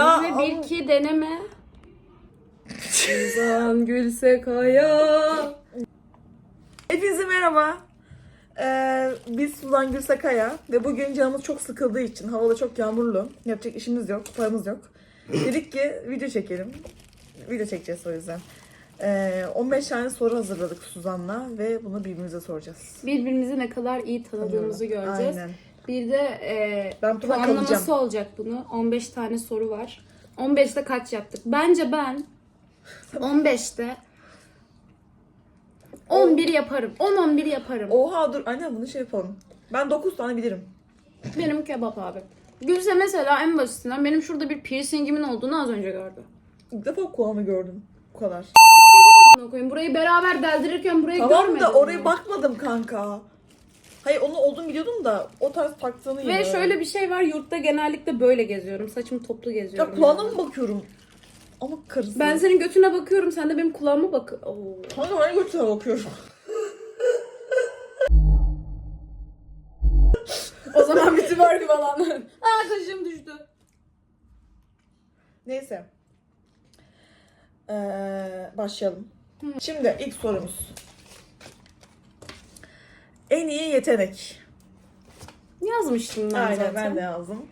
Ya, Ve bir iki deneme. Suzan Gülsekaya. Hepinize merhaba. Ee, biz Suzan Gülsakaya ve bugün canımız çok sıkıldığı için havada çok yağmurlu. Yapacak işimiz yok, paramız yok. Dedik ki video çekelim. Video çekeceğiz o yüzden. Ee, 15 tane soru hazırladık Suzan'la ve bunu birbirimize soracağız. Birbirimizi ne kadar iyi tanıdığımızı göreceğiz. Aynen. Bir de e, Ben puanlaması olacak bunu. 15 tane soru var. 15'te kaç yaptık? Bence ben 15'te 11 yaparım. 10-11 yaparım. Oha dur anne bunu şey yapalım. Ben 9 tane bilirim. Benim kebap abi. Gülse mesela en basitinden benim şurada bir piercingimin olduğunu az önce gördü. İlk defa kulağımı gördüm. Bu kadar. Burayı beraber deldirirken burayı Tamam görmedim. da oraya mi? bakmadım kanka. Hayır onu olduğunu biliyordum da o tarz taktığını Ve şöyle bir şey var. Yurtta genellikle böyle geziyorum. Saçımı toplu geziyorum. Ya kulağına mı bakıyorum? Ama karısı. Ben senin götüne bakıyorum. Sen de benim kulağıma bak. Oo. Kanka ben götüne bakıyorum. O zaman bir twerk falan. Aa kaşım düştü. Neyse. Ee, başlayalım. Şimdi ilk sorumuz. En iyi yetenek. Yazmıştım ben Aynen zaten. ben de yazdım.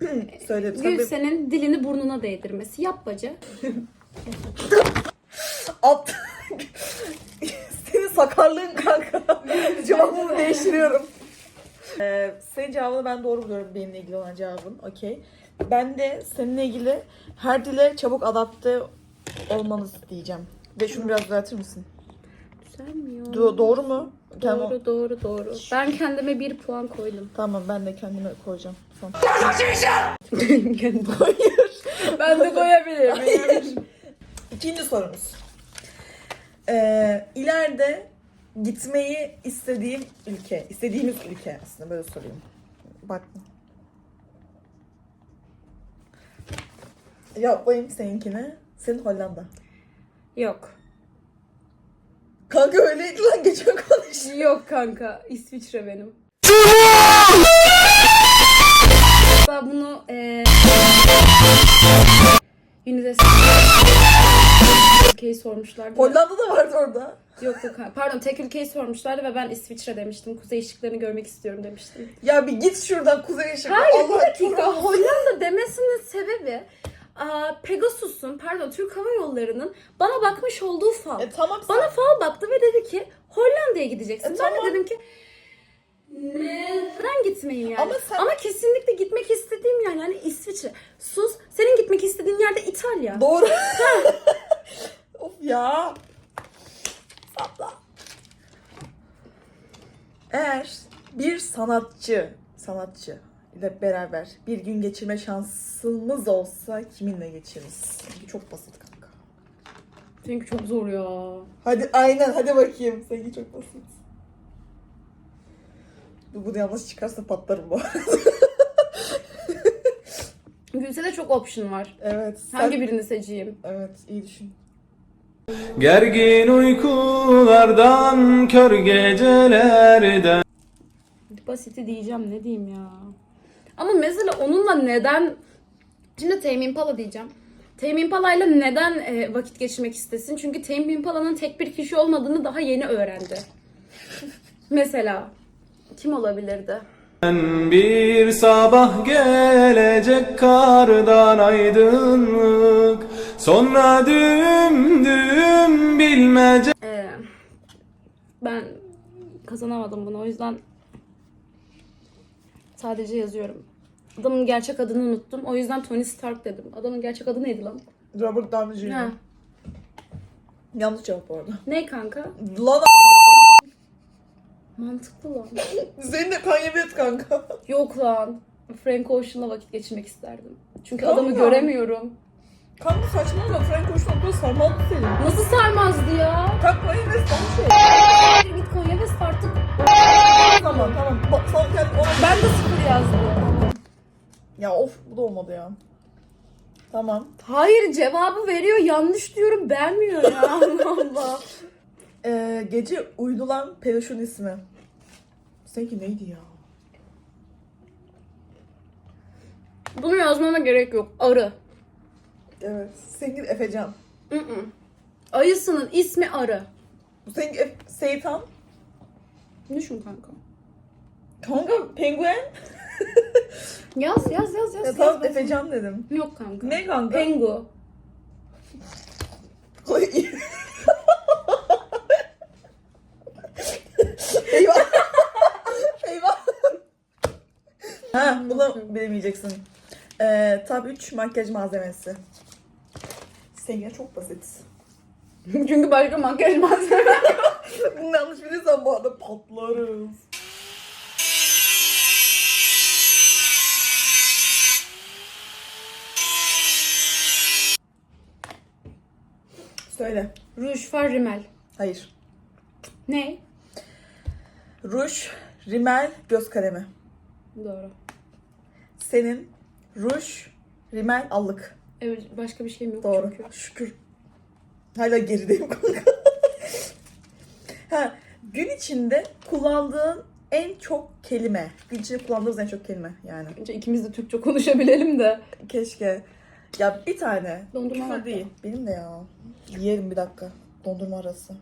Söyledim. Gülse'nin dilini burnuna değdirmesi. Yap bacı. at. Senin sakarlığın kanka. Cevabımı değiştiriyorum. Ee, senin cevabını ben doğru buluyorum benimle ilgili olan cevabın. Okey. Ben de seninle ilgili her dile çabuk adapte olmanız diyeceğim. Ve şunu biraz düzeltir misin? Güzelmiyor. Do- doğru mu? Kendim- Doğru doğru doğru. Ben kendime bir puan koydum. Tamam ben de kendime koyacağım. Son. ben de koyabilirim. İkinci sorumuz. Ee, ileride gitmeyi istediğim ülke, istediğimiz ülke aslında böyle sorayım. Bak. Yapayım seninkine. Senin Hollanda. Yok. Kanka öyleydi lan geçen konuş. Yok kanka. İsviçre benim. Hatta bunu eee UNICEF ülkeyi sormuşlardı. Hollanda da vardı orada. Yok yok. Pardon tek ülkeyi sormuşlardı ve ben İsviçre demiştim. Kuzey ışıklarını görmek istiyorum demiştim. Ya bir git şuradan kuzey ışığı. Hayır Allah bir dakika. Hollanda demesinin sebebi Pegasus'un pardon Türk Hava Yolları'nın bana bakmış olduğu fal. E tamam sen. Bana fal baktı ve dedi ki Hollanda'ya gideceksin. E, ben tamam. de dedim ki neden gitmeyin yani? Ama Ama, sen- kesinlikle gitmek istediğim yer yani İsviçre. Sus. Senin gitmek istediğin yerde İtalya. Doğru. of ya. Sapla. Eğer bir sanatçı, sanatçı ile beraber bir gün geçirme şansımız olsa kiminle geçiririz? Çünkü çok basit kanka. Çünkü çok zor ya. Hadi aynen hadi bakayım. Seninki çok basit. Bu bunu yanlış çıkarsa patlarım bu. arada. Gülse çok option var. evet. sen- Hangi birini seçeyim? Evet iyi düşün. Gergin uykulardan, kör gecelerden Basiti diyeceğim ne diyeyim ya. Ama mesela onunla neden... Şimdi Tame Impala diyeceğim. Tame Impala'yla neden e, vakit geçirmek istesin? Çünkü Tame Impala'nın tek bir kişi olmadığını daha yeni öğrendi. mesela kim olabilirdi? Bir sabah gelecek kardan aydınlık Sonra düğüm düğüm bilmece Ee, ben kazanamadım bunu o yüzden sadece yazıyorum. Adamın gerçek adını unuttum. O yüzden Tony Stark dedim. Adamın gerçek adı neydi lan? Robert Downey Jr. Ha. Yanlış cevap orada. Ne kanka? Lan Mantıklı lan. Senin de Kanye West kanka. Yok lan. Frank Ocean'la vakit geçirmek isterdim. Çünkü Tamam. adamı göremiyorum. Kanka saçmalama Frank Ocean okula sarmalı seni. Nasıl sarmazdı ya? Kanka Kanye West tam şey. Git Konya West artık. Tamam tamam. Bak sana kendi ona... Ben de yazdım. Ya of bu da olmadı ya. Tamam. Hayır cevabı veriyor. Yanlış diyorum. Beğenmiyor ya. Allah Allah. Ee, gece uydulan peluşun ismi. Seninki neydi ya? Bunu yazmama gerek yok. Arı. Evet. Senin Efecan. Mm-mm. Ayısının ismi arı. Bu senin Ef- Seytan. Düşün kanka. Kanka penguen. Yaz yaz yaz yaz. Ya tamam. Efecan dedim. Yok kanka. Ne kanka? Pengu. Eyvah. Eyvah. ha bunu bilemeyeceksin. Ee, tab 3 makyaj malzemesi. Seninki çok basit. Çünkü başka makyaj malzeme. Bunu yanlış bilirsen bu arada patlarız. Söyle. Ruj, far, rimel. Hayır. Ne? Ruj, rimel, göz kalemi. Doğru. Senin ruj, rimel, allık. Evet başka bir şeyim yok Doğru. çünkü. Şükür. Hala gerideyim kanka. ha, gün içinde kullandığın en çok kelime. Gün içinde kullandığımız en çok kelime yani. Önce ikimiz de Türkçe konuşabilelim de. Keşke. Ya bir tane. Dondurma var. değil. Benim de ya. Yiyelim bir dakika. Dondurma arası.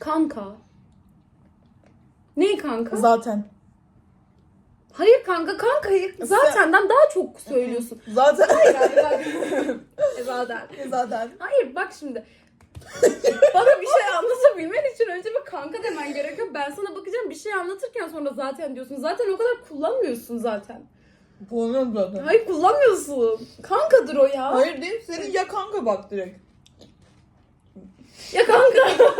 Kanka. Ne kanka? Zaten. Hayır kanka kankayı zatenden daha çok söylüyorsun. Zaten. Hayır abi bak. E, zaten. Zaten. Hayır bak şimdi. Bana bir şey anlatabilmen için önce bir kanka demen gerekiyor. Ben sana bakacağım bir şey anlatırken sonra zaten diyorsun. Zaten o kadar kullanmıyorsun zaten. Kullanıyorum zaten. Hayır kullanmıyorsun. Kankadır o ya. Hayır değil. Senin ya kanka bak direkt. Ya kanka.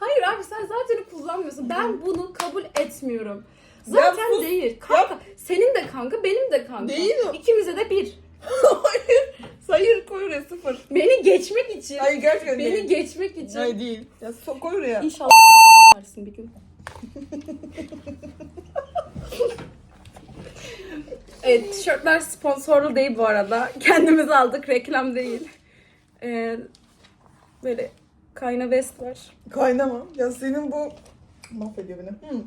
Hayır abi sen zaten kullanmıyorsun. Ben bunu kabul etmiyorum. Zaten sus. değil. Kanka. Senin de kanka, benim de kanka. Değil o. İkimize de bir. Hayır. Hayır koy oraya sıfır. Beni geçmek için. Hayır gerçekten beni değil. geçmek için. Hayır değil. Ya so koy oraya. İnşallah varsın bir gün. evet, tişörtler sponsorlu değil bu arada. Kendimiz aldık, reklam değil. Ee, böyle kayna vest var. Kaynama. Ya senin bu mahvediyor beni. Hı.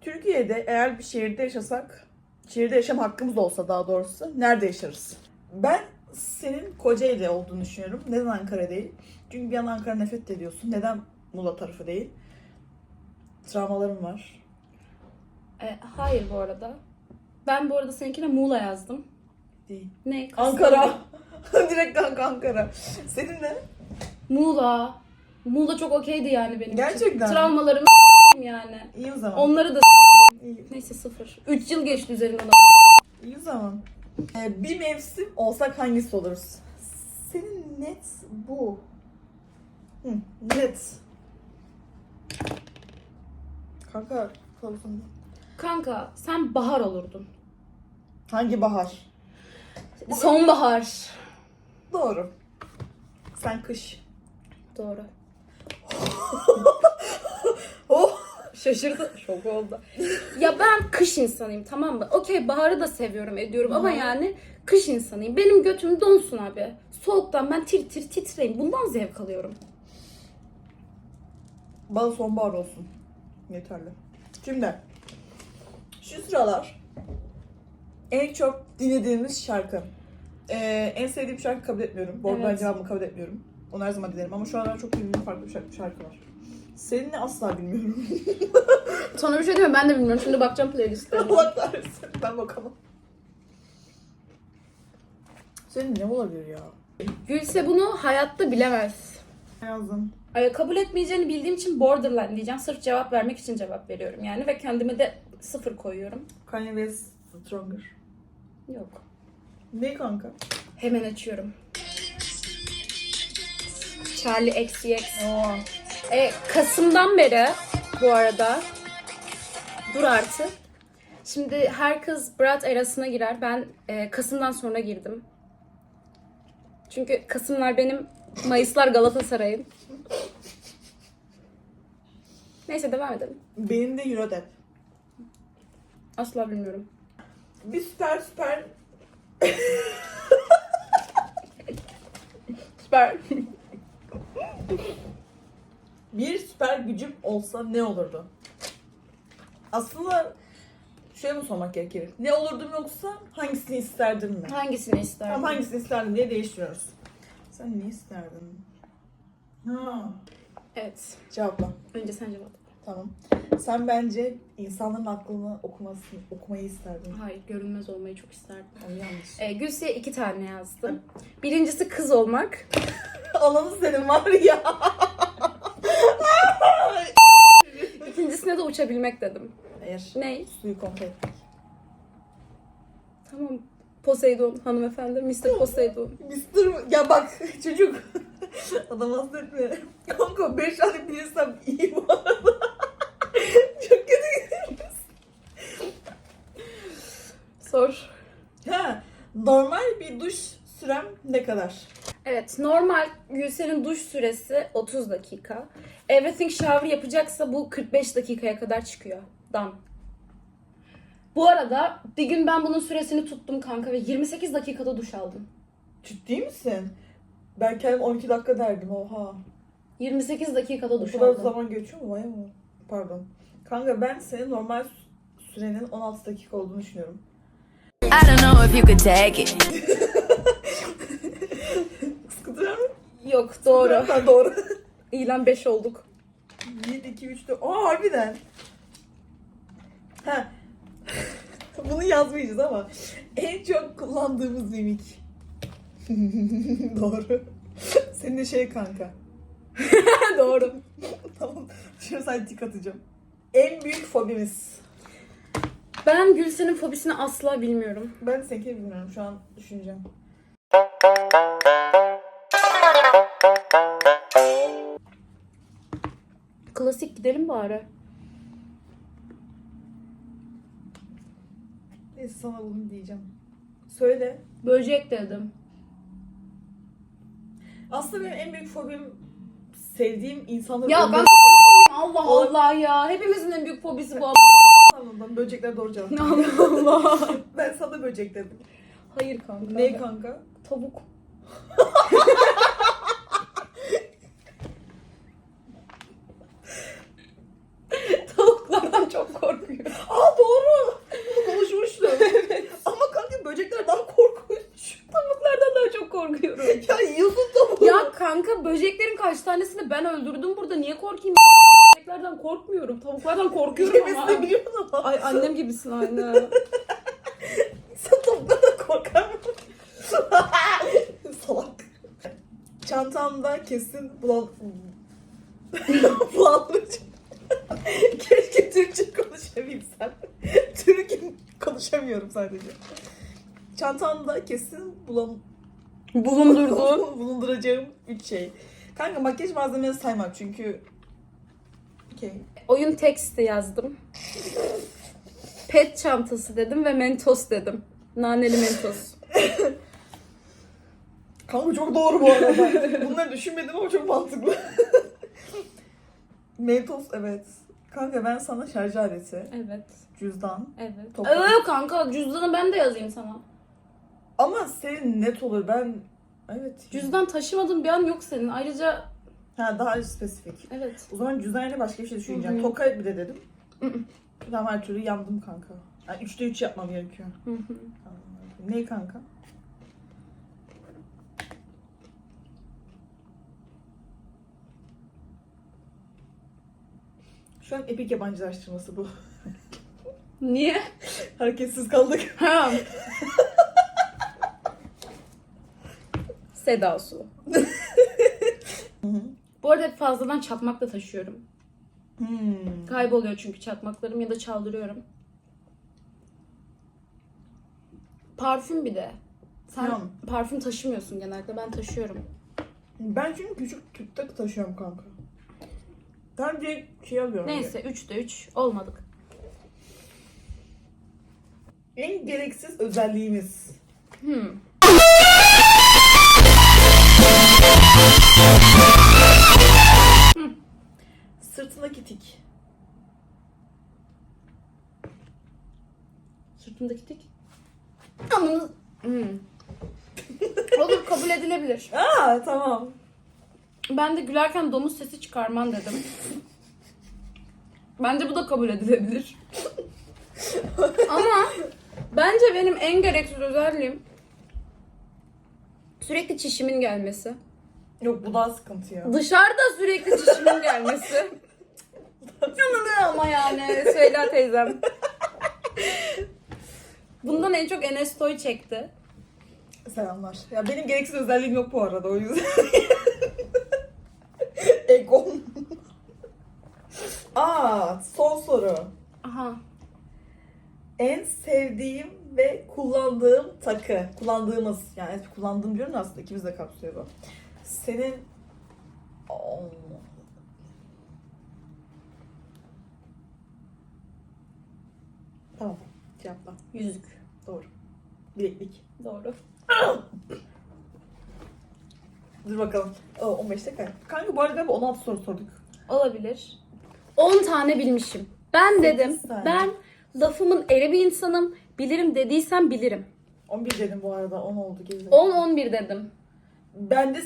Türkiye'de eğer bir şehirde yaşasak, şehirde yaşam hakkımız olsa daha doğrusu nerede yaşarız? Ben senin Kocaeli olduğunu düşünüyorum. Neden Ankara değil? Çünkü bir yandan Ankara nefret ediyorsun. Neden Muğla tarafı değil? Travmalarım var. Ee, hayır bu arada. Ben bu arada seninkine Muğla yazdım. Değil. Ne? Ankara. Direkt kanka Ankara. Senin ne? Muğla. Muğla çok okeydi yani benim Gerçekten için. mi? Travmalarımı yani. İyi o zaman. Onları da İyi, neyse sıfır. 3 yıl geçti üzerinden. iyi zaman. Ee, bir mevsim olsak hangisi oluruz? Senin net bu. Hı, net. Kanka kılavuzum. Kanka sen bahar olurdun. Hangi bahar? Sonbahar. Doğru. Sen kış. Doğru. Şaşırdı. Şok oldu. ya ben kış insanıyım tamam mı? Okey baharı da seviyorum ediyorum ama yani kış insanıyım. Benim götüm donsun abi. Soğuktan ben tir tir titreyim. Bundan zevk alıyorum. Bana sonbahar olsun. Yeterli. Şimdi şu sıralar en çok dinlediğimiz şarkı. Ee, en sevdiğim şarkı kabul etmiyorum. Bu arada Evet. cevabımı kabul etmiyorum. Onu her zaman dinlerim ama şu aralar çok dinlediğim farklı bir şarkı, şarkı var. Seninle asla bilmiyorum. Sana bir şey diyeyim mi? Ben de bilmiyorum. Şimdi bakacağım playlistlerine. Allah kahretsin. Ben bakamam. Senin ne olabilir ya? Gülse bunu hayatta bilemez. Ne yazdın? Ay, kabul etmeyeceğini bildiğim için borderline diyeceğim. Sırf cevap vermek için cevap veriyorum yani. Ve kendime de sıfır koyuyorum. Kanye West Stronger. Yok. Ne kanka? Hemen açıyorum. Charlie XCX. Oo. E, Kasım'dan beri bu arada dur artık. Şimdi her kız Brat erasına girer. Ben e, Kasım'dan sonra girdim. Çünkü Kasımlar benim, Mayıslar Galatasaray'ın. Neyse devam edelim. Benim de Eurodep. Asla bilmiyorum. Bir süper süper Süper. bir süper gücüm olsa ne olurdu? Aslında Şöyle mi sormak gerekir? Ne olurdum yoksa hangisini isterdim mi? Hangisini isterdin? Tamam hangisini isterdim diye değiştiriyoruz. Sen ne isterdin? Ha. Evet. Cevapla. Önce sen cevap. Tamam. Sen bence insanların aklını okumasını, okumayı isterdin. Hayır, görünmez olmayı çok isterdim. O yanlış. Ee, Gülse'ye iki tane yazdım. Birincisi kız olmak. Ananı senin var ya. İkincisine de uçabilmek dedim. Hayır. Ney? Suyu kontrol etmek. Tamam. Poseidon hanımefendi. Mr. Poseidon. Mister ya bak çocuk. Adam hasta etme. Kanka 5 tane bilirsem iyi bu arada. Çok kötü. Sor. Ha, normal bir duş sürem ne kadar? Evet, normal Gülsen'in duş süresi 30 dakika. Everything shower yapacaksa bu 45 dakikaya kadar çıkıyor. Done. Bu arada bir gün ben bunun süresini tuttum kanka ve 28 dakikada duş aldım. Ciddi misin? Ben kendim 12 dakika derdim oha. 28 dakikada O duş kadar aldım. zaman geçiyor mu? Vay mı? Pardon. Kanka ben senin normal sürenin 16 dakika olduğunu düşünüyorum. I don't know if you could take it. Sıkıntı var mı? Yok doğru. Ha, doğru. İlan 5 olduk. 1, 2, 3, 4. Aa harbiden. Ha. Bunu yazmayacağız ama en çok kullandığımız mimik. Doğru. Senin de şey kanka. doğru. tamam. Şimdi sadece tik atacağım. En büyük fobimiz. Ben Gülsen'in fobisini asla bilmiyorum. Ben seninkini bilmiyorum. Şu an düşüneceğim. Klasik gidelim bari. Neyse sana bunu diyeceğim. Söyle. Böcek dedim. Aslında benim en büyük fobim sevdiğim insanları Ya ben Allah Allah ya. Hepimizin en büyük fobisi bu. Tamam ben böcekler doğru cevap. Allah Allah. ben sana böcek dedim. Hayır kanka. Ne kanka? Tavuk. Tavuklardan çok korkuyorum. Aa doğru. Bunu konuşmuştuk. Ama kanka böcekler daha korkunç. Tavuklardan daha çok korkuyorum. Ya yiyorsun tavuğu. Böceklerin kaç tanesini ben öldürdüm burada. Niye korkayım? Böceklerden korkmuyorum. Tavuklardan korkuyorum ama. Yemesini biliyorsun ama. Ay annem gibisin aynı. Sen tavuklardan korkar mısın? Salak. Çantamda kesin bulan... bulandırıcı. Keşke Türkçe konuşabilsem. Türk konuşamıyorum sadece. Çantamda kesin bulan... Bulundurdu. bulunduracağım üç şey. Kanka makyaj malzemeleri saymam çünkü... Okey. Oyun teksti yazdım. Pet çantası dedim ve mentos dedim. Naneli mentos. Kanka çok doğru bu arada. Bunları düşünmedim ama çok mantıklı. Mentos evet. Kanka ben sana şarj aleti, Evet. cüzdan. Evet. Toplam. Ee, kanka cüzdanı ben de yazayım sana. Ama senin net olur ben... Evet. Cüzdan taşımadığın bir an yok senin. Ayrıca Ha daha spesifik. evet. O zaman cüzdan yerine başka bir şey düşüneceğim. Hı hı. Toka bir de dedim. Hı hı. Ben her türlü yandım kanka. Yani üçte üç yapmam gerekiyor. Hı hı. Ne kanka? Şu an epik yabancılaştırması bu. Niye? Hareketsiz kaldık. Ha. Seda su. Bu arada hep fazladan çakmak da taşıyorum. Hmm. Kayboluyor çünkü çakmaklarım ya da çaldırıyorum. Parfüm bir de. Sen Tamam. parfüm taşımıyorsun genelde. Ben taşıyorum. Ben çünkü küçük tüpte taşıyorum kanka. Ben direkt şey alıyorum. Neyse 3'te 3 olmadık. En gereksiz özelliğimiz. Hmm. Sırtındaki tik. Sırtımdaki tik. Amını... Hmm. Olur kabul edilebilir. Aa tamam. Ben de gülerken domuz sesi çıkarman dedim. Bence bu da kabul edilebilir. Ama bence benim en gereksiz özelliğim sürekli çişimin gelmesi. Yok bu daha sıkıntı ya. Dışarıda sürekli çişimin gelmesi. Yanılıyor ama yani Süheyla teyzem. Bundan en çok Enes Toy çekti. Selamlar. Ya benim gereksiz özelliğim yok bu arada o yüzden. Egom. Aa, son soru. Aha. En sevdiğim ve kullandığım takı. Kullandığımız. Yani kullandığım diyorum da aslında ikimiz de kapsıyor bu. Senin... Oh. Tamam. Cevapla. Yüzük. Doğru. Bileklik. Doğru. Dur bakalım. Oo, 15 dakika. Kanka bu arada galiba 16 soru sorduk. Olabilir. 10 tane bilmişim. Ben dedim. tane. Ben lafımın eri bir insanım. Bilirim dediysem bilirim. 11 dedim bu arada 10 oldu. Geri 10-11 dedim. Ben de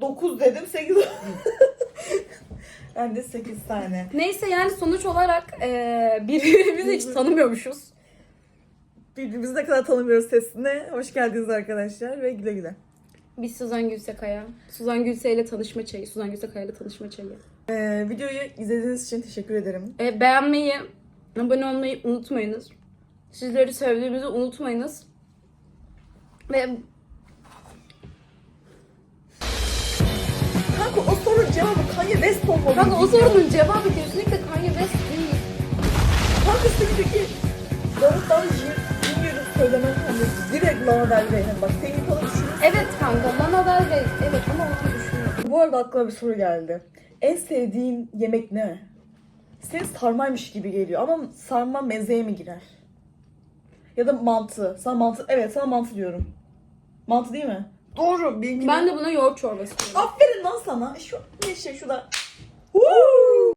9 dedim 8 Ben de 8 tane. Neyse yani sonuç olarak eee birbirimizi hiç tanımıyormuşuz. Birbirimizi ne kadar tanımıyoruz testine. Hoş geldiniz arkadaşlar ve güle güle. Biz Suzan Gülsekaya. Suzan Gülse ile tanışma çayı. Suzan Gülsekaya ile tanışma çayı. Ee, videoyu izlediğiniz için teşekkür ederim. E, beğenmeyi, abone olmayı unutmayınız. Sizleri sevdiğimizi unutmayınız. Ve Kanka o sorunun cevabı Kanye West olmalı. kanka o sorunun cevabı kesinlikle Kanye West değil. Kanka seninki Davut'tan Junior'ı söylemen hani direkt Lana Del Rey. Hani bak senin falan düşünün. Evet kanka Lana Del Rey. Evet ama onu düşünüyorum. Bu arada aklıma bir soru geldi. En sevdiğin yemek ne? Senin sarmaymış gibi geliyor ama sarma mezeye mi girer? Ya da mantı. Sana mantı, evet sana mantı diyorum. Mantı değil mi? Doğru. Benimki Ben de buna yoğurt çorbası diyorum. Aferin lan sana. Şu ne şey şu da. Woo!